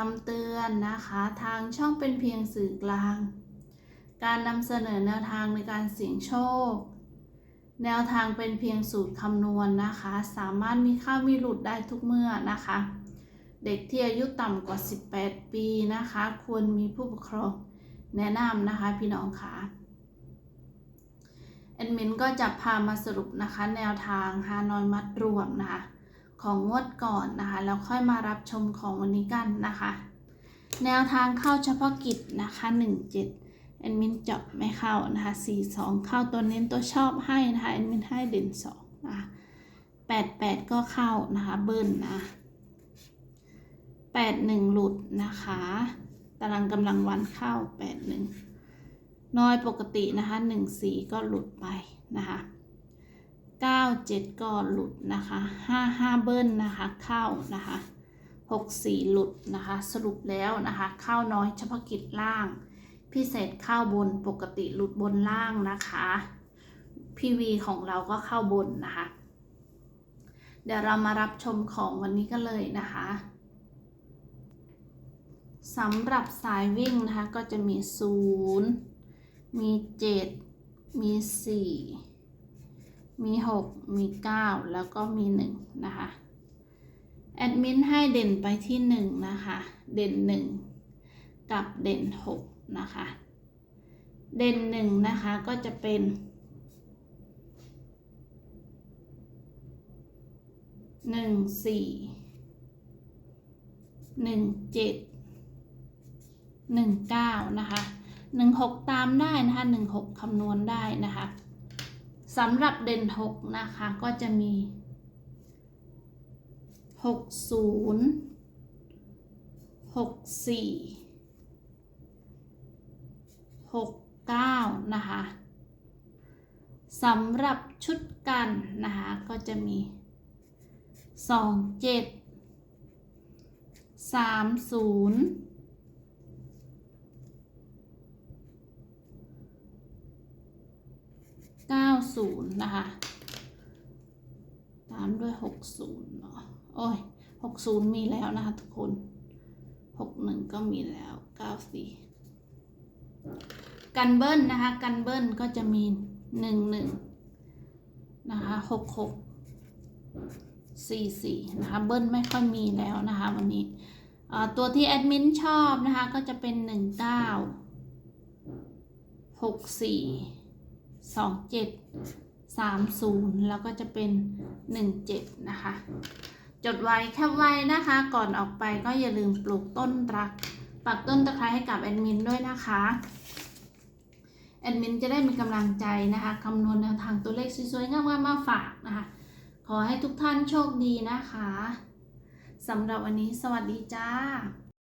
คำเตือนนะคะทางช่องเป็นเพียงสื่อกลาง การนำเสนอแนวทางในการเสี่ยงโชค แนวทางเป็นเพียงสูตรคำนวณนะคะ สามารถมีเข้ามีหลุดได้ทุกเมื่อนะคะ เด็กที่อายุต่ำกว่า 18 ปีนะคะ ควรมีผู้ปกครองแนะนำนะคะพี่น้องค่ะแอดมินก็จะพามาสรุปนะคะ แนวทางฮานอยมัดรวมนะคะ ของงวดก่อนนะคะ แล้วค่อยมารับชมของวันนี้กันนะคะ แนวทางเข้าเฉพาะกิจนะคะ 17แอดมินจาะไม่เข้านะคะ 42 เข้าตัวเน้นตัวชอบให้นะคะแอดมินให้เด่น2นะคะ88 ก็เข้านะคะเบิ้ลนะ81 หลุดนะคะ ตารางกำลังวันเข้า 81 น้อยปกตินะคะหนึ่งสีก็หลุดไปนะคะ เก้าเจ็ดก็หลุดนะคะห้าห้าเบิ้ลนะคะเข้านะคะหกสี่หลุดนะคะ สรุปแล้วนะคะเข้าน้อยเฉพาะกิจล่าง พิเศษเข้าบนปกติหลุดบนล่างนะคะพีวีของเราก็เข้าบนนะคะ เดี๋ยวเรามารับชมของวันนี้กันเลยนะคะสำหรับสายวิ่งนะคะก็จะมีศูนย์มีเจ็ดมีสี่ มีหกมีเก้าแล้วก็มีหนึ่งนะคะ แอดมินให้เด่นไปที่หนึ่งนะคะ เด่นหนึ่งกับเด่นหกนะคะ เด่นหนึ่งนะคะก็จะเป็นหนึ่งสี่หนึ่งเจ็ดหนึ่งเก้านะคะหนึ่งหกตามได้นะคะหนึ่งหกคำนวณได้นะคะ สำหรับเด่น 6 นะคะ ก็จะมี 60 64 69 นะคะสำหรับชุดกันนะคะ ก็จะมี 27 30 90 นะคะ ตามด้วย 60เนาะโอ้ย 60 มีแล้วนะคะทุกคน 61 ก็มีแล้ว 94 กันเบิ้ลนะคะ กันเบิ้ลก็จะมี 11 นะคะ 66 44 นะคะ เบิ้ลไม่ค่อยมีแล้วนะคะ วันนี้ตัวที่แอดมินชอบนะคะ ก็จะเป็น 19 64 สองเจ็ดสามศูนย์แล้วก็จะเป็นหนึ่งเจ็ดนะคะ จดไว้แคปไว้นะคะ ก่อนออกไปก็อย่าลืมปลูกต้นรัก ปักต้นตะไคร้ให้กับแอดมินด้วยนะคะ แอดมินจะได้มีกำลังใจนะคะคำนวณแนวทางตัวเลขสวยๆงามๆมาฝากนะคะ ขอให้ทุกท่านโชคดีนะคะสำหรับวันนี้สวัสดีจ้า